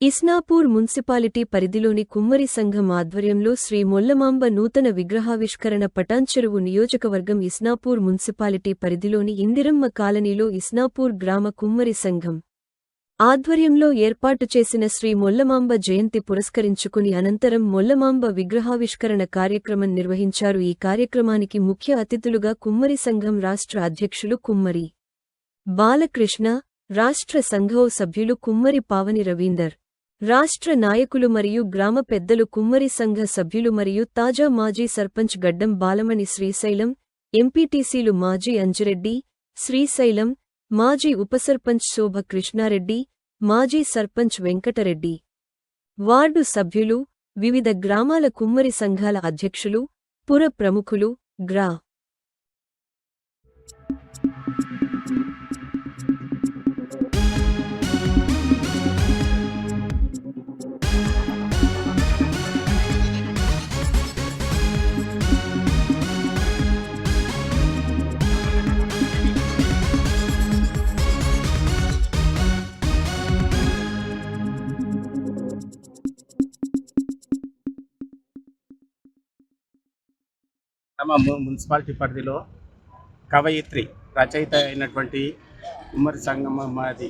Isnapur municipality పరిధిలోని కుమ్మరి సంఘం ఆధ్వర్యంలో శ్రీ మొల్లమాంబ నూతన విగ్రహావిష్కరణ పటాన్చెరువు నియోజకవర్గం ఇస్నాపూర్ మున్సిపాలిటీ పరిధిలోని ఇందిరమ్మ కాలనీలో ఇస్నాపూర్ గ్రామ కుమ్మరి సంఘం ఆధ్వర్యంలో ఏర్పాటు చేసిన శ్రీ మొల్లమాంబ జయంతి పురస్కరించుకుని అనంతరం మొల్లమాంబ విగ్రహావిష్కరణ కార్యక్రమం నిర్వహించారు. ఈ కార్యక్రమానికి ముఖ్య అతిథులుగా కుమ్మరి సంఘం రాష్ట్ర అధ్యక్షులు కుమ్మరి బాలకృష్ణ రాష్ట్ర సంఘో సభ్యులు కుమ్మరి పావని రవీందర్ రాష్ట్ర నాయకులు మరియు గ్రామ పెద్దలు కుమ్మరి సంఘ సభ్యులు మరియు తాజా మాజీ సర్పంచ్ గడ్డం బాలమణి శ్రీశైలం ఎంపీటీసీలు మాజీ అంజిరెడ్డి శ్రీశైలం మాజీ ఉపసర్పంచ్ శోభ కృష్ణారెడ్డి మాజీ సర్పంచ్ వెంకటరెడ్డి. వార్డు సభ్యులు వివిధ గ్రామాల కుమ్మరి సంఘాల అధ్యక్షులు పుర ప్రముఖులు గ్రా. తమ మున్సిపాలిటీ పరిధిలో కవయిత్రి రచయిత అయినటువంటి ఉమ్మడి సంగమ మాది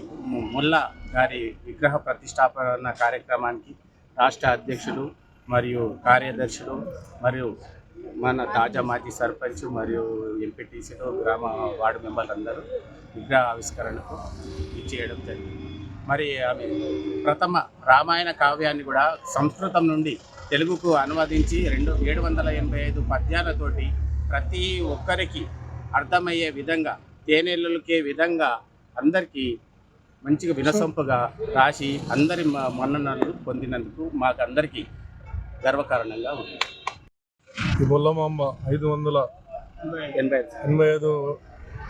ముల్లా గారి విగ్రహ ప్రతిష్టాపన కార్యక్రమానికి రాష్ట్ర అధ్యక్షులు మరియు కార్యదర్శులు మరియు మన తాజా మాజీ సర్పంచ్ మరియు ఎంపీటీసీలో గ్రామ వార్డు మెంబర్లు అందరూ విగ్రహ ఆవిష్కరణకు ఇచ్చేయడం జరిగింది. మరి ప్రథమ రామాయణ కావ్యాన్ని కూడా సంస్కృతం నుండి తెలుగుకు అనువదించి రెండు ఏడు వందల ఎనభై ఐదు పద్యాలతోటి ప్రతి ఒక్కరికి అర్థమయ్యే విధంగా తేనెలకే విధంగా అందరికీ మంచిగా వినసొంపుగా రాసి అందరి మన్ననలు పొందినందుకు మాకు అందరికీ గర్వకారణంగా ఉంది. ఈ బొల్లమాంబ ఐదు వందల ఎనభై ఎనభై ఐదు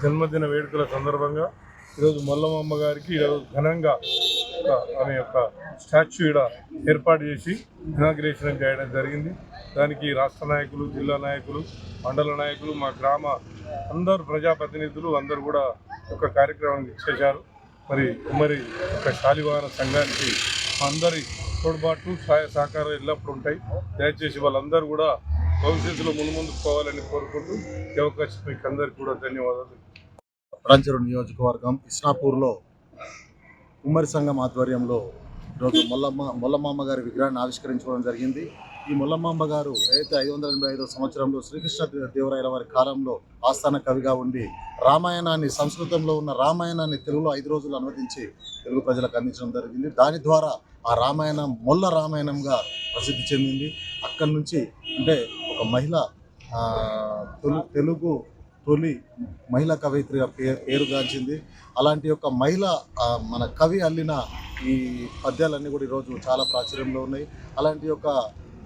జన్మదిన వేడుకల సందర్భంగా ఈరోజు మల్లమ్మ గారికి ఈరోజు ఘనంగా ఆమె యొక్క స్టాచ్యూ ఇక్కడ ఏర్పాటు చేసి ఇనాగ్రేషన్ చేయడం జరిగింది. దానికి రాష్ట్ర నాయకులు జిల్లా నాయకులు మండల నాయకులు మా గ్రామ అందరు ప్రజాప్రతినిధులు అందరూ కూడా ఒక కార్యక్రమానికి చేశారు. మరి కుమ్మరి ఒక శాలివాహన సంఘానికి అందరి తోడ్పాటు సహాయ సహకారం ఎల్లప్పుడూ ఉంటాయి. దయచేసి వాళ్ళందరూ కూడా భవిష్యత్తులో మున్ముందుకు పోవాలని కోరుకుంటూ ఈ అవకాశం మీకు అందరికీ కూడా ధన్యవాదాలు. పటాన్చెరు నియోజకవర్గం ఇస్నాపూర్లో ఉమ్మడి సంఘం ఆధ్వర్యంలో ఈరోజు మొల్లమ్మ మొల్లమ్మమ్మ గారి విగ్రహాన్ని ఆవిష్కరించుకోవడం జరిగింది. ఈ మొల్లమాంబ గారు అయితే ఐదు వందల ఎనభై ఐదో సంవత్సరంలో శ్రీకృష్ణ దేవరాయల వారి కాలంలో ఆస్థాన కవిగా ఉండి రామాయణాన్ని సంస్కృతంలో ఉన్న రామాయణాన్ని తెలుగులో ఐదు రోజులు అనువదించి తెలుగు ప్రజలకు అందించడం జరిగింది. దాని ద్వారా ఆ రామాయణం మొల్ల రామాయణంగా ప్రసిద్ధి చెందింది. అక్కడి నుంచి అంటే ఒక మహిళ తెలుగు తొలి మహిళా కవయిత్రిగా పే పేరుగాంచింది. అలాంటి యొక్క మహిళ మన కవి అల్లిన ఈ పద్యాలన్నీ కూడా ఈరోజు చాలా ప్రాచుర్యంలో ఉన్నాయి. అలాంటి యొక్క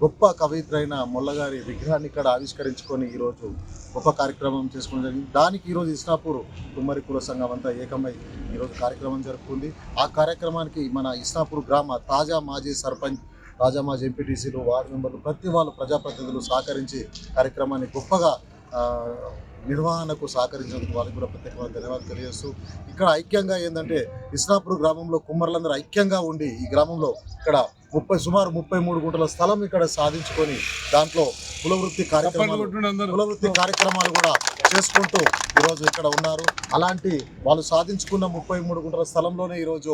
గొప్ప కవయిత్రి అయిన మొల్లగారి విగ్రహాన్ని ఇక్కడ ఆవిష్కరించుకొని ఈరోజు గొప్ప కార్యక్రమం చేసుకోవడం జరిగింది. దానికి ఈరోజు ఇస్నాపూర్ కుమ్మరి కుల సంఘం అంతా ఏకమై ఈరోజు కార్యక్రమం జరుపుకుంది. ఆ కార్యక్రమానికి మన ఇస్నాపూర్ గ్రామ తాజా మాజీ సర్పంచ్ తాజా మాజీ ఎంపీటీసీలు వార్డు మెంబర్లు ప్రతి వాళ్ళు ప్రజాప్రతినిధులు సహకరించి కార్యక్రమాన్ని గొప్పగా నిర్వహణకు సహకరించినందుకు వారికి కూడా ప్రత్యేకమైన ధన్యవాదాలు తెలియజేస్తూ ఇక్కడ ఐక్యంగా ఏంటంటే ఇస్నాపూర్ గ్రామంలో కుమ్మరులందరూ ఐక్యంగా ఉండి ఈ గ్రామంలో ఇక్కడ ముప్పై సుమారు ముప్పై మూడు గుంటల స్థలం ఇక్కడ సాధించుకొని దాంట్లో కులవృత్తి కార్యక్రమాలు కులవృత్తి కార్యక్రమాలు కూడా చేసుకుంటూ ఈరోజు ఇక్కడ ఉన్నారు. అలాంటి వాళ్ళు సాధించుకున్న ముప్పై మూడు గుంటల స్థలంలోనే ఈరోజు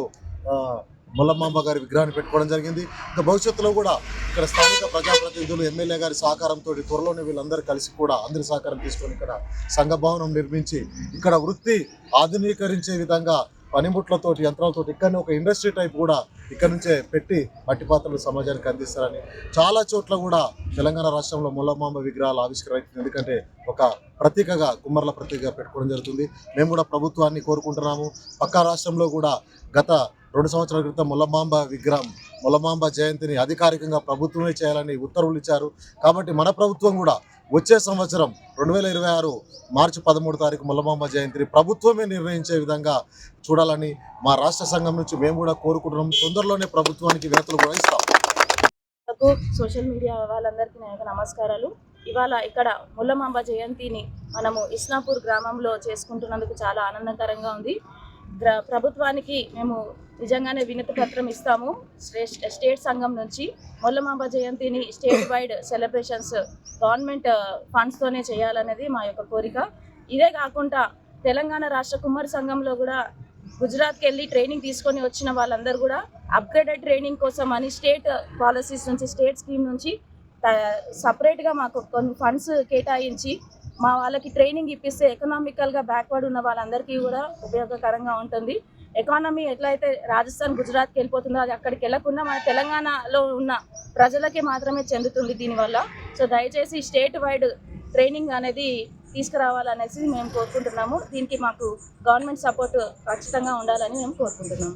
మల్లమ్మ గారి విగ్రహాన్ని పెట్టుకోవడం జరిగింది. ఇంకా భవిష్యత్తులో కూడా ఇక్కడ స్థానిక ప్రజాప్రతినిధులు ఎమ్మెల్యే గారి సహకారంతో త్వరలోనే వీళ్ళందరూ కలిసి కూడా అందరి సహకారం తీసుకొని ఇక్కడ సంఘ భవనం నిర్మించి ఇక్కడ వృత్తి ఆధునీకరించే విధంగా పనిముట్లతోటి యంత్రాలతోటి ఇక్కడనే ఒక ఇండస్ట్రీ టైప్ కూడా ఇక్కడ నుంచే పెట్టి మట్టి పాత్రలు సమాజానికి అందిస్తారని చాలా చోట్ల కూడా తెలంగాణ రాష్ట్రంలో ముల్లమాంబ విగ్రహాలు ఆవిష్కరణ ఎందుకంటే ఒక ప్రతీకగా కుమ్మర్ల ప్రతీకగా పెట్టుకోవడం జరుగుతుంది. మేము కూడా ప్రభుత్వాన్ని కోరుకుంటున్నాము. పక్క రాష్ట్రంలో కూడా గత రెండు సంవత్సరాల క్రితం ముల్లమాంబ విగ్రహం ముల్లమాంబ జయంతిని అధికారికంగా ప్రభుత్వమే చేయాలని ఉత్తర్వులు ఇచ్చారు. కాబట్టి మన ప్రభుత్వం కూడా వచ్చే సంవత్సరం రెండు వేల ఇరవై ఆరు మార్చి పదమూడు తారీఖు ముల్లమాంబ జయంతిని ప్రభుత్వమే నిర్ణయించే విధంగా చూడాలని మా రాష్ట్ర సంఘం నుంచి మేము కూడా కోరుకుంటున్నాం. తొందరలోనే ప్రభుత్వానికి వినతులు కూడా ఇస్తాం. సోషల్ మీడియా వాళ్ళందరికీ నా యొక్క నమస్కారాలు. ఇవాళ ఇక్కడ ముల్లమాంబ జయంతిని మనము ఇస్నాపూర్ గ్రామంలో చేసుకుంటున్నందుకు చాలా ఆనందకరంగా ఉంది. ప్రభుత్వానికి మేము నిజంగానే వినతి పత్రం ఇస్తాము. స్టేట్ సంఘం నుంచి మొల్లమాంబ జయంతిని స్టేట్ వైడ్ సెలబ్రేషన్స్ గవర్నమెంట్ ఫండ్స్తోనే చేయాలనేది మా యొక్క కోరిక. ఇదే కాకుండా తెలంగాణ రాష్ట్ర కుమార్ సంఘంలో కూడా గుజరాత్కి వెళ్ళి ట్రైనింగ్ తీసుకొని వచ్చిన వాళ్ళందరూ కూడా అప్గ్రేడెడ్ ట్రైనింగ్ కోసం అని స్టేట్ పాలసీస్ నుంచి స్టేట్ స్కీమ్ నుంచి సపరేట్గా మాకు కొన్ని ఫండ్స్ కేటాయించి మా వాళ్ళకి ట్రైనింగ్ ఇప్పిస్తే ఎకనామికల్గా బ్యాక్వర్డ్ ఉన్న వాళ్ళందరికీ కూడా ఉపయోగకరంగా ఉంటుంది. ఎకానమీ ఎట్లయితే రాజస్థాన్ గుజరాత్కి వెళ్ళిపోతుందో అది అక్కడికి వెళ్ళకుండా మన తెలంగాణలో ఉన్న ప్రజలకి మాత్రమే చెందుతుంది దీనివల్ల. సో దయచేసి స్టేట్ వైడ్ ట్రైనింగ్ అనేది తీసుకురావాలనేసి మేము కోరుకుంటున్నాము. దీనికి మాకు గవర్నమెంట్ సపోర్ట్ ఖచ్చితంగా ఉండాలని మేము కోరుకుంటున్నాము.